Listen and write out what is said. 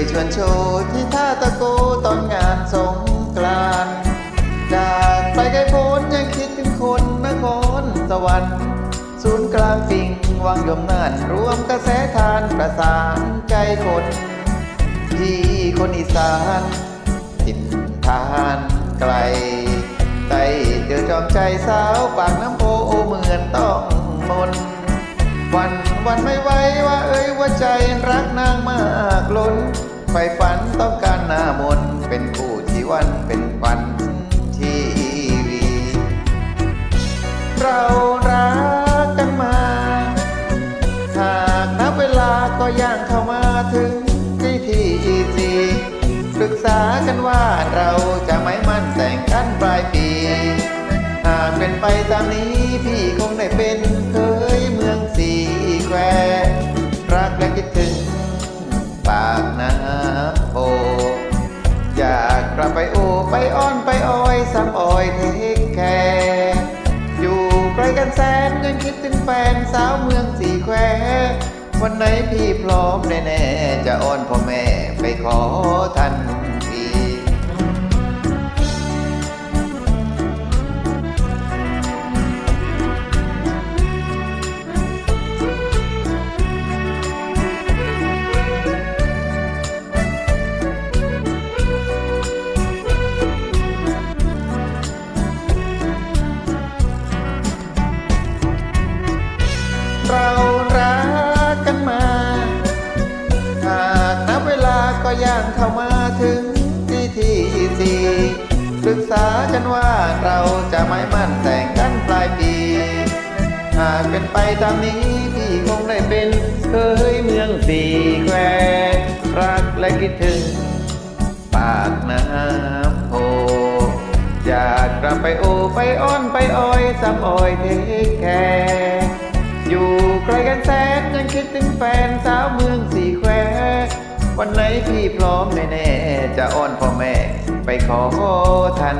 ยชวนโชว์ที่ท่าตะโกตอนงานสงกรานต์จากไปไกลโพ้นยังคิดถึงคนนครสวรรค์ศูนย์กลางปิงวังยมน่านรวมกระแสทานประสานใจคนที่คนอีสานติดทานไกลใจเจอจอมใจสาวปากน้ำโพเหมือนต้องมน วันวันไม่ว่า กล้นไฟฝันต้องการหน้ามนเป็นผู้ที่วันเป็นฝันทีวี เรารักกันมา หากนับเวลาก็ย่างเข้ามาถึงที่ทีจีปรึกษากันว่าเราจะไม่มั่นแต่งกันปลายปีหากเป็นไปตามนี้พี่คงได้เป็นเคยเมืองสีแคว ไปโอไปอ้อนไปอ้อยซ้ำอ้อยเทคแคร์อยู่ไกลกันแสนยังคิดถึงแฟนสาวเมืองสีแคววันไหนพี่พร้อมแน่ๆจะอ้อนพ่อแม่ไปขอทันากันว่าเราจะไม่มั่นแต่งกันปลายปี หากเป็นไปตามนี้พี่คงได้เป็นเคยเมืองสีแควรักและคิดถึง ปากน้ำโพอยากกลับไปโอไปอ้อนไปอ้อยซ้ำอ้อยเทแคร์อยู่ไกลกันแสนยังคิดถึงแฟนสาวเมืองสีแคววันไหนพี่พร้อมแน่ จะอ้อนพ่อแม่ ไปขอท่าน